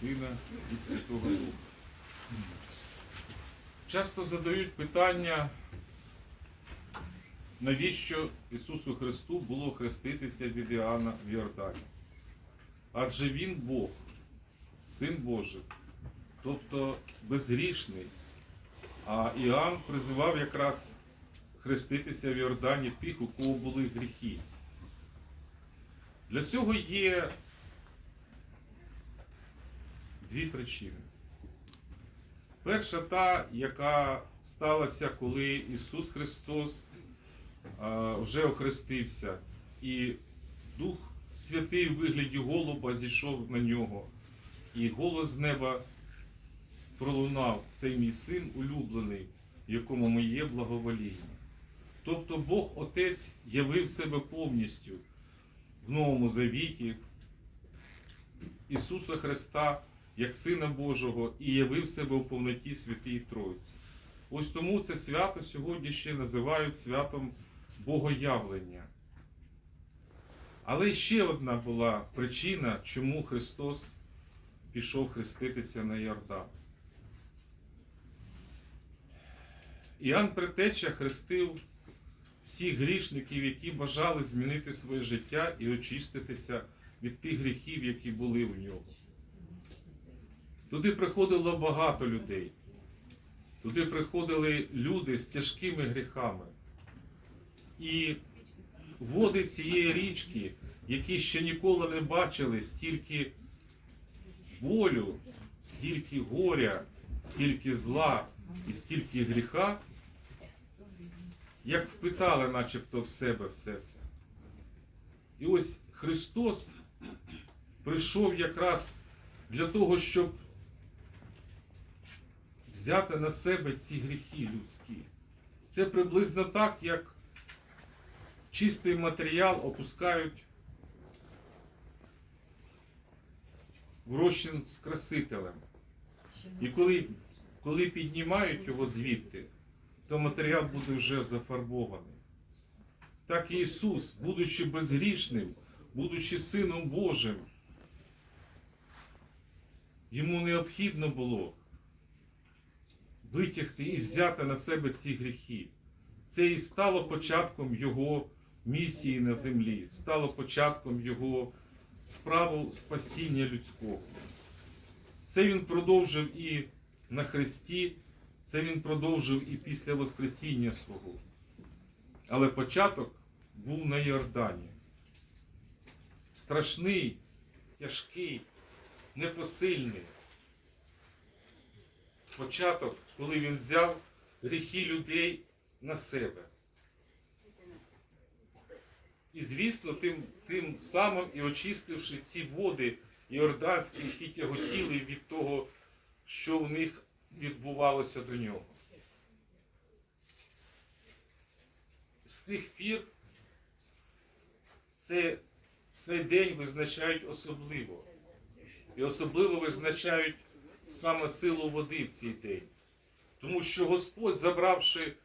Сина і Святого Духа. Часто задають питання, навіщо Ісусу Христу було хреститися від Іоанна в Йордані? Адже Він Бог, Син Божий, тобто безгрішний. А Іоанн призивав якраз хреститися в Йордані тих, у кого були гріхи. Для цього є дві причини. Перша та, яка сталася, коли Ісус Христос вже охрестився, і Дух Святий у вигляді голуба зійшов на нього, і голос з неба пролунав цей мій син улюблений, в якому моє благовоління. Тобто Бог Отець явив себе повністю в Новому Завіті Ісуса Христа як Сина Божого і явив себе у повноті Святій Тройці. Ось тому це свято сьогодні ще називають святом Богоявлення. Але ще одна була причина, чому Христос пішов хреститися на Йордан. Іоанн Предтеча хрестив всіх грішників, які бажали змінити своє життя і очиститися від тих гріхів, які були в нього. Туди приходило багато людей. Туди приходили люди з тяжкими гріхами. І води цієї річки, які ще ніколи не бачили стільки болю, стільки горя, стільки зла і стільки гріха, як впитали начебто в себе все це. І ось Христос прийшов якраз для того, щоб взяти на себе ці гріхи людські. Це приблизно так, як чистий матеріал опускають в розчин з красителем. І коли, коли піднімають його звідти, то матеріал буде вже зафарбований. Так і Ісус, будучи безгрішним, будучи Сином Божим, йому необхідно було витягти і взяти на себе ці гріхи. Це і стало початком Його місії на землі, стало початком Його справу спасіння людського. Це він продовжив і на Христі, це він продовжив і після Воскресіння свого. Але початок був на Йордані. Страшний, тяжкий, непосильний. Початок, коли він взяв гріхи людей на себе. І, звісно, тим, тим самим і очистивши ці води іорданські, які тяготіли від того, що в них відбувалося до нього. З тих пір це, цей день визначають особливо. І особливо визначають саме силу води в цей день. Тому що Господь, забравши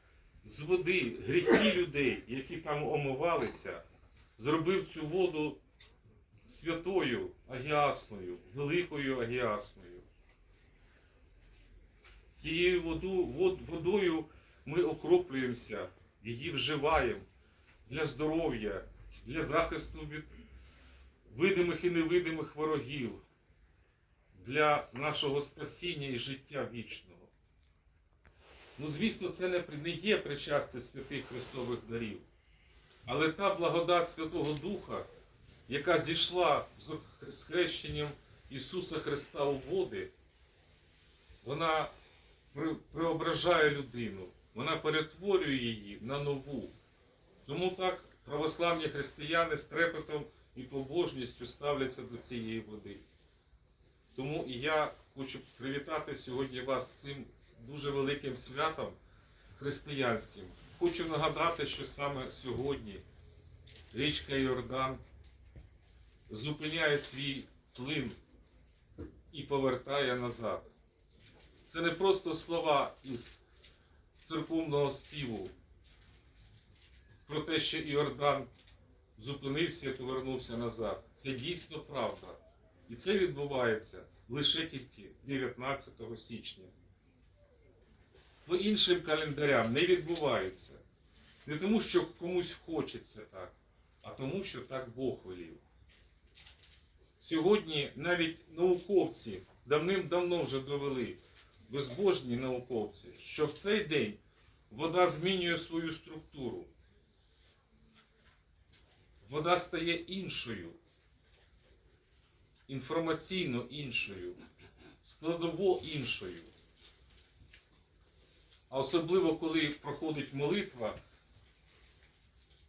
з води гріхи людей, які там омивалися, зробив цю воду святою агіасною, великою агіасною. Цією воду, вод, водою ми окроплюємося, її вживаємо для здоров'я, для захисту від видимих і невидимих ворогів, для нашого спасіння і життя вічного. Ну, звісно, це не, є причастя святих Христових дарів. Але та благодать Святого Духа, яка зійшла з хрещенням Ісуса Христа у води, вона преображає людину, вона перетворює її на нову. Тому так православні християни з трепетом і побожністю ставляться до цієї води. Тому і я хочу привітати сьогодні вас цим дуже великим святом християнським. Хочу нагадати, що саме сьогодні річка Йордан зупиняє свій плин і повертає назад. Це не просто слова із церковного співу про те, що Іордан зупинився і повернувся назад. Це дійсно правда. І це відбувається лише тільки 19 січня. По іншим календарям не відбувається. Не тому, що комусь хочеться так, а тому, що так Бог волів. Сьогодні навіть науковці давним-давно вже довели, безбожні науковці, що в цей день вода змінює свою структуру. Вода стає іншою, інформаційно іншою, складово іншою. А особливо, коли проходить молитва,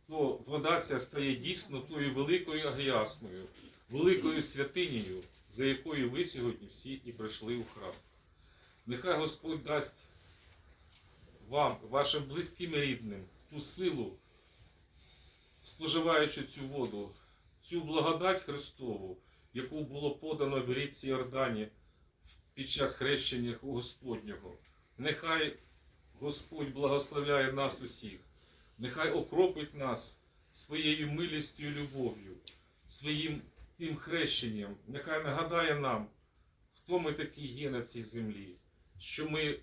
то вода ця стає дійсно тою великою агіасмою, великою святинею, за якою ви сьогодні всі і прийшли у храм. Нехай Господь дасть вам, вашим близьким і рідним, ту силу, споживаючи цю воду, цю благодать Христову, яку було подано в річці Йордані під час хрещення Господнього. Нехай Господь благословляє нас усіх, нехай окропить нас своєю милістю і любов'ю, своїм тим хрещенням, нехай нагадає нам, хто ми такі є на цій землі, що ми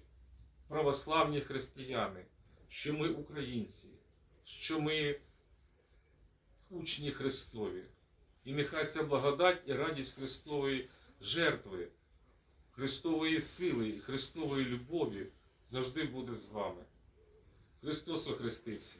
православні християни, що ми українці, що ми учні Христові. І нехай ця благодать і радість Христової жертви, Христової сили і Христової любові завжди буде з вами. Христос охрестився.